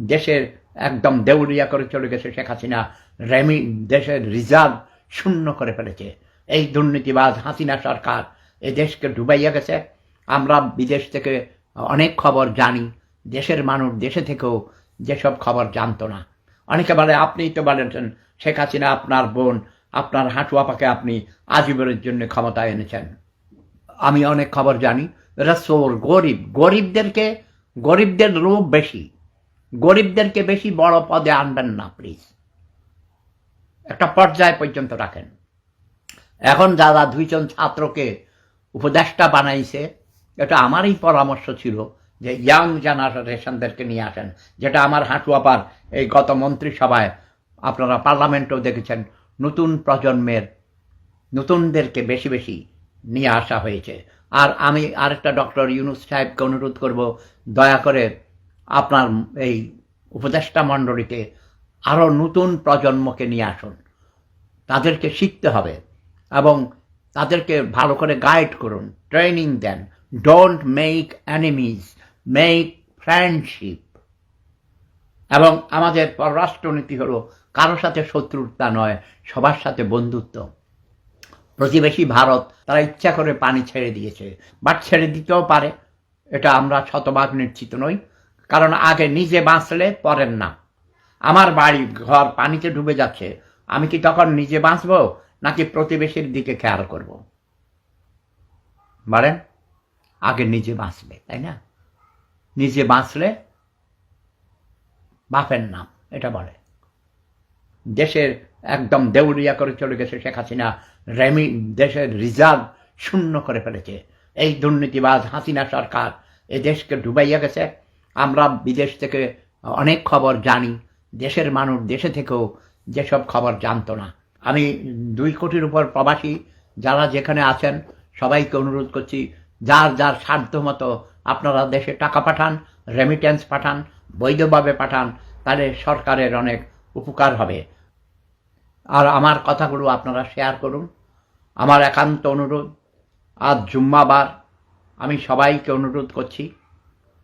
দেশের একদম দেউলিয়া করে চলে গেছে শেখ হাসিনা। রেমি দেশের রিজার্ভ শূন্য করে ফেলেছে। এই দুর্নীতিবাজ হাসিনা সরকার এ দেশকে ডুবাইয়া গেছে। আমরা বিদেশ থেকে অনেক খবর জানি। দেশের মানুষ দেশে থেকেও যেসব খবর জানতো না। অনেকে বলে আপনিই তো বলেছেন, শেখ হাসিনা আপনার বোন, আপনার হাঁটুয়াপাকে আপনি আজীবনের জন্য ক্ষমতায় এনেছেন। আমি অনেক খবর জানি। এরা চোর, গরিব, গরিবদেরকে, গরিবদের লোভ বেশি। গরিবদেরকে বেশি বড় পদে আনবেন না প্লিজ একটা পর্যায় পর্যন্ত রাখেন। এখন যারা দুইজন ছাত্রকে উপদেষ্টা বানাইছে, এটা আমারই পরামর্শ ছিল যে ইয়াং জেনারেশনদেরকে নিয়ে আসেন, যেটা আমার হাঁটুয়াপার এই গত মন্ত্রিসভায় আপনারা পার্লামেন্টেও দেখেছেন, নতুন প্রজন্মের নতুনদেরকে বেশি বেশি নিয়ে আসা হয়েছে। আর আমি আরেকটা ডক্টর ইউনুস সাহেবকে অনুরোধ করব, দয়া করে আপনার এই উপদেষ্টা মণ্ডলীতে আরও নতুন প্রজন্মকে নিয়ে আসুন। তাদেরকে শিখতে হবে এবং তাদেরকে ভালো করে গাইড করুন training then. Don't make enemies make friendship এবং আমাদের পররাষ্ট্রনীতি হলো কারোর সাথে শত্রুতা নয়, সবার সাথে বন্ধুত্ব। প্রতিবেশী ভারত, তারা ইচ্ছা করে পানি ছেড়ে দিয়েছে বাট ছেড়ে দিতেও পারে। এটা আমরা শতভাগ নিশ্চিত নই। কারণ আগে নিজে বাঁচলে পরের না। আমার বাড়ি ঘর পানিতে ডুবে যাচ্ছে। আমি কি তখন নিজে বাঁচবো, নাকি প্রতিবেশীর দিকে খেয়াল করব? বলেন আগে নিজে বাঁচবে তাই না? নিজে বাঁচলে বাপের নাম, এটা বলে। দেশের একদম দেউলিয়া করে চলে গেছে শেখ হাসিনা, রেমি, দেশের রিজার্ভ শূন্য করে ফেলেছে। এই দুর্নীতিবাজ হাসিনা সরকার এ দেশকে ডুবাইয়া গেছে। আমরা বিদেশ থেকে অনেক খবর জানি, দেশের মানুষ দেশে থেকেও যেসব খবর জানতো না। আমি দুই কোটির উপর প্রবাসী যারা যেখানে আছেন, সবাইকে অনুরোধ করছি, যার যার সাধ্য মতো আপনারা দেশে টাকা পাঠান রেমিটেন্স পাঠান, বৈধভাবে পাঠান, তাহলে সরকারের অনেক উপকার হবে। আর আমার কথাগুলো আপনারা শেয়ার করুন। আমার একান্ত অনুরোধ। আজ জুম্মাবার। আমি সবাইকে অনুরোধ করছি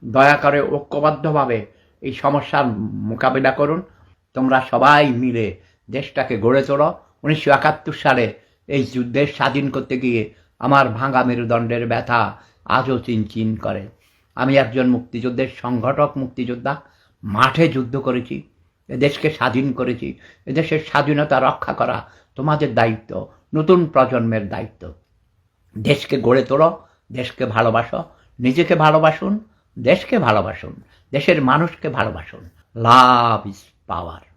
দয়া করে ঐক্যবদ্ধভাবে এই সমস্যার মোকাবিলা করুন। তোমরা সবাই মিলে দেশটাকে গড়ে তোলো। উনিশশো একাত্তর সালে এই যুদ্ধের স্বাধীন করতে গিয়ে আমার ভাঙা মেরুদণ্ডের ব্যথা আজও চিনচিন করে। আমি একজন মুক্তিযুদ্ধের সংগঠক, মুক্তিযোদ্ধা। মাঠে যুদ্ধ করেছি, এদেশকে স্বাধীন করেছি, এদেশের স্বাধীনতা রক্ষা করা তোমাদের দায়িত্ব, নতুন প্রজন্মের দায়িত্ব। দেশকে গড়ে তোলো, দেশকে ভালোবাসো, নিজেকে ভালোবাসুন দেশকে ভালোবাসুন দেশের মানুষকে ভালোবাসুন। Love is power.